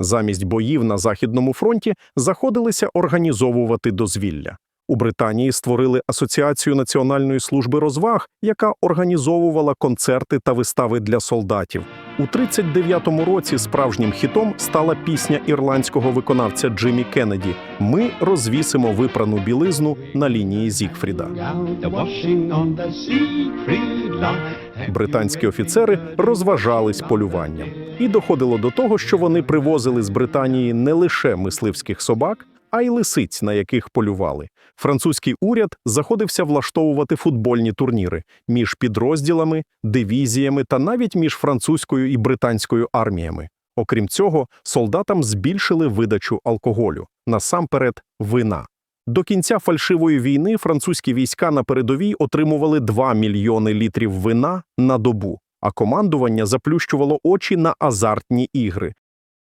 Замість боїв на Західному фронті заходилися організовувати дозвілля. У Британії створили Асоціацію Національної служби розваг, яка організовувала концерти та вистави для солдатів. У 39-му році справжнім хітом стала пісня ірландського виконавця Джиммі Кеннеді Ми розвісимо випрану білизну на лінії Зігфріда. Британські офіцери розважались полюванням, і доходило до того, що вони привозили з Британії не лише мисливських собак, а й лисиць, на яких полювали. Французький уряд заходився влаштовувати футбольні турніри між підрозділами, дивізіями та навіть між французькою і британською арміями. Окрім цього, солдатам збільшили видачу алкоголю, насамперед вина. До кінця фальшивої війни французькі війська на передовій отримували 2 мільйони літрів вина на добу, а командування заплющувало очі на азартні ігри,